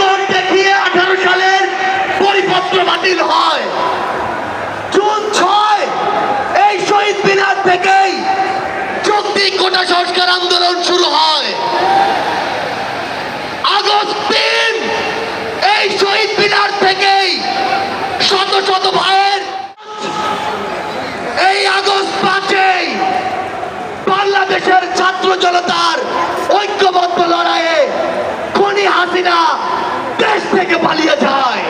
কালীগঞ্জ দেখিয়ে আঠারো সালের পরিপত্র বাতিল হয়। জুন ছয়, এই শহীদ মিনার থেকেই যৌক্তিক কোটা সংস্কার আন্দোলন শুরু হয়। শত শত ভাইয়ের এই বাংলাদেশের ছাত্র জনতার ঐক্যবদ্ধ লড়াইয়ে খনি হাসিনা দেশ থেকে পালিয়ে যায়।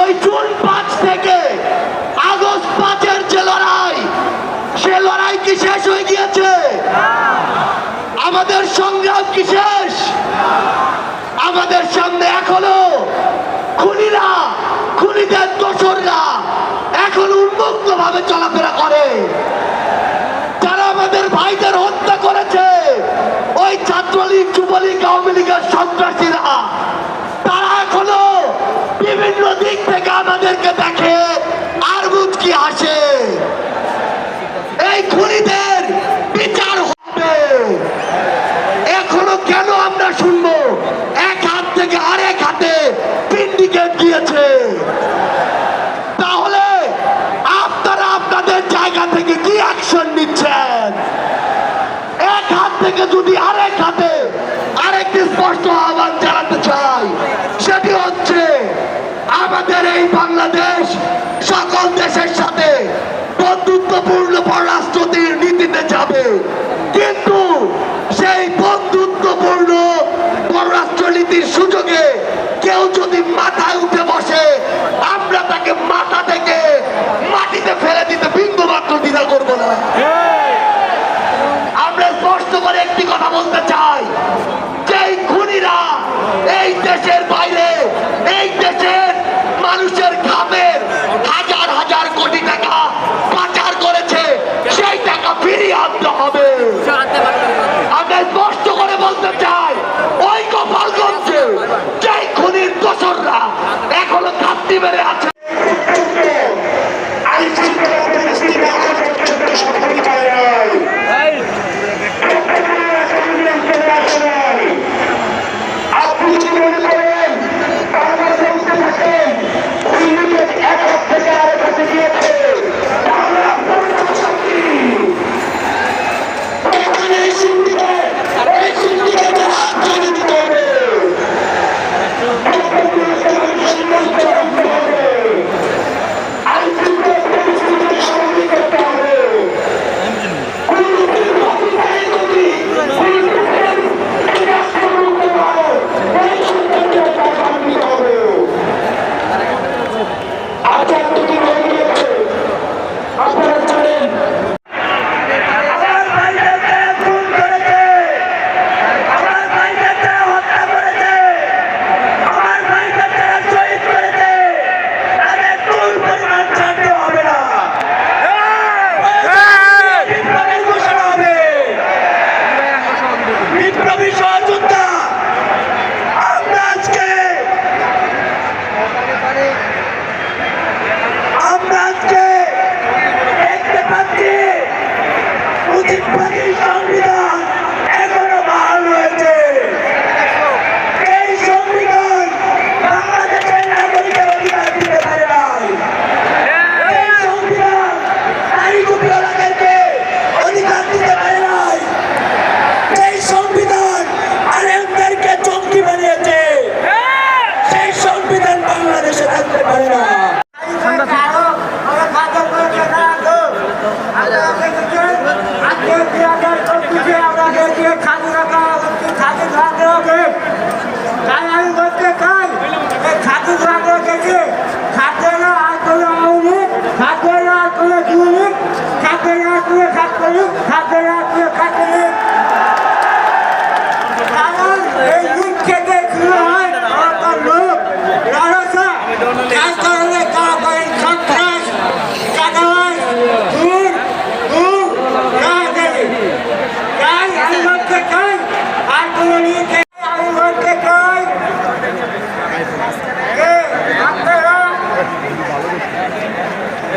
ওই জুন পাঁচ থেকে আগস্ট পাঁচের যে লড়াই, সে লড়াই কি শেষ হয়ে গিয়েছে? আমাদের সংগ্রাম কি শেষ? আমাদের সামনে এখনও খুনিরা, খুনিদের দোসররা এখন উন্মুক্ত ভাবে চলাফেরা করে। যুবলীগ আওয়ামী লীগের সন্ত্রাসীরা, তারা এখনও বিভিন্ন দিক থেকে আমাদেরকে দেখে আর মুচকি হাসে। এই খুনিদের বিচার হবে। এখনও কেন আমরা শুনব? এক হাত থেকে আরেক হাতে সিন্ডিকেট গিয়েছে। তাহলে আপনারা আপনাদের জায়গা থেকে কি অ্যাকশন নিচ্ছেন? এক হাত থেকে যদি আরেক হাতে আরেকটি স্পষ্ট আহ্বান জানাতে চাই, সেটি হচ্ছে, আমাদের এই বাংলাদেশ happen?